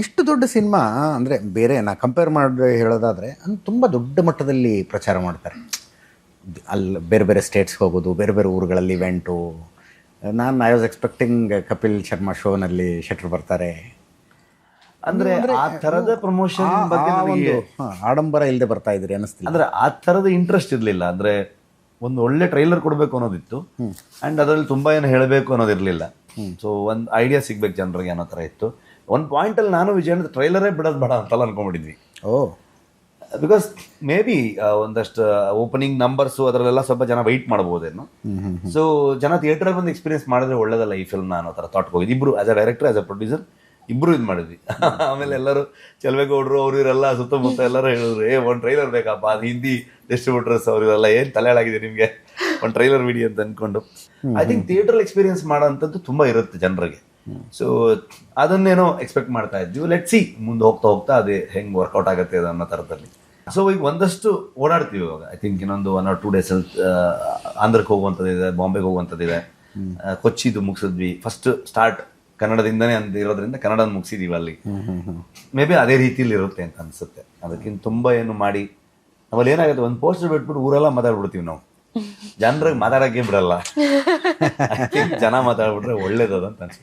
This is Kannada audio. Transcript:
ಇಷ್ಟು ದೊಡ್ಡ ಸಿನಿಮಾ ಅಂದರೆ ಬೇರೆ ನಾ ಕಂಪೇರ್ ಮಾಡಿ ಹೇಳೋದಾದರೆ ಅದು ತುಂಬ ದೊಡ್ಡ ಮಟ್ಟದಲ್ಲಿ ಪ್ರಚಾರ ಮಾಡ್ತಾರೆ. ಅಲ್ಲಿ ಬೇರೆ ಬೇರೆ ಸ್ಟೇಟ್ಸ್ಗೆ ಹೋಗೋದು ಬೇರೆ ಬೇರೆ ಊರುಗಳಲ್ಲಿ ಇವೆಂಟು ನಾನು I was expecting Kapil Sharma ಶೋನಲ್ಲಿ ಶೆಟ್ರ್ ಬರ್ತಾರೆ. ಅಂದ್ರೆ ಆ ತರದ ಪ್ರಮೋಷನ್ ಬಗ್ಗೆ ನನಗೆ ಆಡಂಬರ ಇಲ್ಲದೆ ಬರ್ತಾ ಇದ್ರಿ ಅನಿಸ್ತಿಲ್ಲ ಅಂದ್ರೆ ಆ ತರದ ಇಂಟ್ರೆಸ್ಟ್ ಇರಲಿಲ್ಲ. ಅಂದ್ರೆ ಒಂದು ಒಳ್ಳೆ ಟ್ರೈಲರ್ ಕೊಡಬೇಕು ಅನ್ನೋದಿತ್ತು. ಅಂಡ್ ಅದರಲ್ಲಿ ತುಂಬಾ ಏನು ಹೇಳಬೇಕು ಅನ್ನೋದಿರಲಿಲ್ಲ. ಸೊ ಒಂದು ಐಡಿಯಾ ಸಿಗ್ಬೇಕು ಜನರಿಗೆ ಅನ್ನೋ ತರ ಇತ್ತು. ಒಂದ್ ಪಾಯಿಂಟಲ್ಲಿ ನಾನು ವಿಜಯ್ ಟ್ರೈಲರೇ ಬಿಡೋದು ಬೇಡ ಅಂತಲ್ಲ ಅನ್ಕೊಂಡ್ಬಿಟ್ಟಿದ್ವಿ. ಓ. ಬಿಕಾಸ್ ಮೇ ಬಿ ಒಂದಷ್ಟು ಓಪನಿಂಗ್ ನಂಬರ್ಸು ಅದರಲ್ಲೆಲ್ಲ ಸ್ವಲ್ಪ ಜನ ವೈಟ್ ಮಾಡ್ಬೋದೇನು. ಸೊ ಜನ ಥಿಯೇಟರ್ ಬಂದು ಎಕ್ಸ್ಪೀರಿಯನ್ಸ್ ಮಾಡಿದ್ರೆ ಒಳ್ಳೇದಲ್ಲ ಈ ಫಿಲ್ಮ್ ನಾನು ಥರ ಥಾಟ್ ಹೋಗಿದ್ದು. ಇಬ್ರು as a director as a producer ಇಬ್ಬರು ಇದು ಮಾಡಿದ್ವಿ. ಆಮೇಲೆ ಎಲ್ಲರೂ ಚಲವೇಗೌಡರು ಅವ್ರು ಇವರೆಲ್ಲ ಸುತ್ತಮುತ್ತ ಎಲ್ಲರೂ ಹೇಳಿದ್ರು ಏ ಒಂದು ಟ್ರೈಲರ್ ಬೇಕಪ್ಪ ಅದು ಹಿಂದಿ ಡಿಸ್ಟ್ರಿಬ್ಯೂಟರ್ಸ್ ಅವ್ರು ಇವರೆಲ್ಲ ಏನು ತಲೆ ಹಾಳಾಗಿದೆ ನಿಮಗೆ? ಒಂದು ಟ್ರೈಲರ್ ವಿಡಿಯೋ ಅಂತ ಅಂದ್ಕೊಂಡು ಐ ಥಿಂಕ್ ಥಿಯೇಟರ್ ಎಕ್ಸ್ಪೀರಿಯನ್ಸ್ ಮಾಡೋಂಥದ್ದು ತುಂಬ ಇರುತ್ತೆ ಜನರಿಗೆ. ಸೊ ಅದನ್ನೇನೋ ಎಕ್ಸ್ಪೆಕ್ಟ್ ಮಾಡ್ತಾ ಇದ್ವಿ. ಲೆಟ್ ಸಿ ಮುಂದೆ ಹೋಗ್ತಾ ಹೋಗ್ತಾ ಅದೇ ಹೆಂಗ್ ವರ್ಕೌಟ್ ಆಗುತ್ತೆ ಅನ್ನೋ ಥರದಲ್ಲಿ ಸೊ ಈಗ ಒಂದಷ್ಟು ಓಡಾಡ್ತೀವಿ ಇವಾಗ. ಐ ಥಿಂಕ್ ಇನ್ನೊಂದು ಒನ್ ಆರ್ ಟೂ ಡೇಸ್ ಅಲ್ಲಿ ಆಂಧ್ರಕ್ಕೆ ಹೋಗುವಂಥದ್ದಿದೆ ಬಾಂಬೆಗೆ ಹೋಗುವಂಥದ್ದಿದೆ ಇದೆ. ಕೊಚ್ಚಿದು ಮುಗಿಸಿದ್ವಿ. ಫಸ್ಟ್ ಸ್ಟಾರ್ಟ್ ಕನ್ನಡದಿಂದನೇ ಅಂತ ಇರೋದ್ರಿಂದ ಕನ್ನಡ ಮುಗಿಸಿದೀವಿ ಅಲ್ಲಿ. ಮೇ ಬಿ ಅದೇ ರೀತಿಯಲ್ಲಿ ಇರುತ್ತೆ ಅಂತ ಅನ್ಸುತ್ತೆ. ಅದಕ್ಕಿಂತ ತುಂಬಾ ಏನು ಮಾಡಿ ನಮ್ಮಲ್ಲಿ ಏನಾಗುತ್ತೆ ಒಂದು ಪೋಸ್ಟರ್ ಬಿಟ್ಬಿಟ್ಟು ಊರೆಲ್ಲ ಮಾತಾಡ್ಬಿಡ್ತೀವಿ ನಾವು. ಜನರಿಗೆ ಮಾತಾಡಕ್ಕೆ ಬಿಡಲ್ಲ. ಜನ ಮಾತಾಡ್ಬಿಟ್ರೆ ಒಳ್ಳೇದದಂತ ಅನ್ಸುತ್ತೆ.